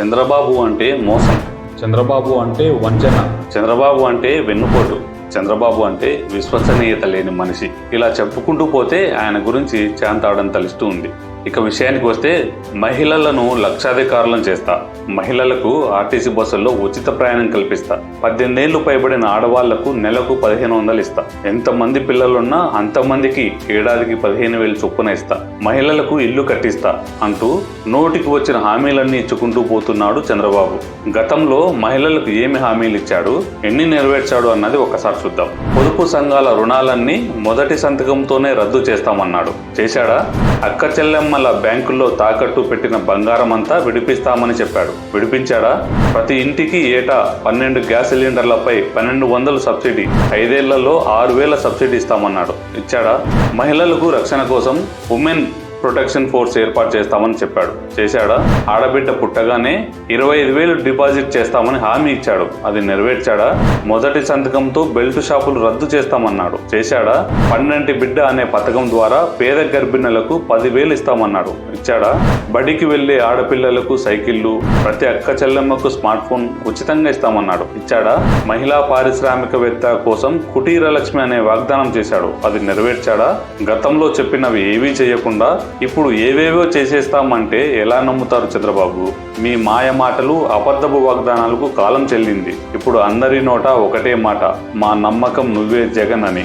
చంద్రబాబు అంటే మోసం. చంద్రబాబు అంటే వంచన. చంద్రబాబు అంటే వెన్నుపోటు. చంద్రబాబు అంటే విశ్వసనీయత లేని మనిషి. ఇలా చెప్పుకుంటూ పోతే ఆయన గురించి చాంతాడని తలుస్తూ ఉంది. ఇక విషయానికి వస్తే మహిళలను లక్షాధికారులను చేస్తా. మహిళలకు ఆర్టీసీ బస్సుల్లో ఉచిత ప్రయాణం కల్పిస్తా. పద్దెనిమిదేళ్ళు పైబడిన ఆడవాళ్ళకు నెలకు పదిహేను వందలు ఇస్తా. ఎంతమంది పిల్లలున్నా అంతమందికి ఏడాదికి పదిహేను వేలు చొప్పున ఇస్తా. మహిళలకు ఇల్లు కట్టిస్తా అంటూ నోటికి వచ్చిన హామీలన్నీ ఇచ్చుకుంటూ పోతున్నాడు చంద్రబాబు. గతంలో మహిళలకు ఏమి హామీలు ఇచ్చాడు? ఎన్ని నెరవేర్చాడు అన్నది ఒకసారి చూద్దాం. పొదుపు సంఘాల రుణాలన్నీ మొదటి సంతకంతోనే రద్దు చేస్తామన్నాడు. చేశాడా? అక్క చెల్లెమ్మల బ్యాంకుల్లో తాకట్టు పెట్టిన బంగారం అంతా విడిపిస్తామని చెప్పాడు. విడిపించాడా? ప్రతి ఇంటికి ఏటా పన్నెండు గ్యాస్ సిలిండర్లపై పన్నెండు వందలు సబ్సిడీ ఐదేళ్ళలో ఆరు వేల సబ్సిడీ ఇస్తామన్నాడు. ఇచ్చాడా? మహిళలకు రక్షణ కోసం ఉమెన్ ప్రొటెక్షన్ ఫోర్స్ ఏర్పాటు చేస్తామని చెప్పాడు. చేశాడా? ఆడబిడ్డ పుట్టగానే ఇరవై ఐదు వేలు డిపాజిట్ చేస్తామని హామీ ఇచ్చాడు. అది నెరవేర్చాడా? మొదటి సంతకంతో బెల్ట్ షాపులు రద్దు చేస్తామన్నాడు. చేశాడా? పన్నెంటి బిడ్డ అనే పథకం ద్వారా పేద గర్భిణులకు పదివేలు ఇస్తామన్నాడు. ఇచ్చాడా? బడికి వెళ్ళే ఆడపిల్లలకు సైకిళ్ళు ప్రతి అక్క చెల్లెమ్మకు స్మార్ట్ ఫోన్ ఉచితంగా ఇస్తామన్నాడు. ఇచ్చాడా? మహిళా పారిశ్రామికవేత్త కోసం కుటీర లక్ష్మి అనే వాగ్దానం చేశాడు. అది నెరవేర్చాడా? గతంలో చెప్పినవి ఏవీ చేయకుండా ఇప్పుడు ఏవేవో చేసేస్తామంటే ఎలా నమ్ముతారు చంద్రబాబు? మీ మాయ మాటలు అబద్ధపు వాగ్దానాలకు కాలం చెల్లింది. ఇప్పుడు అందరి నోట ఒకటే మాట మా నమ్మకం నువ్వే జగన్ అని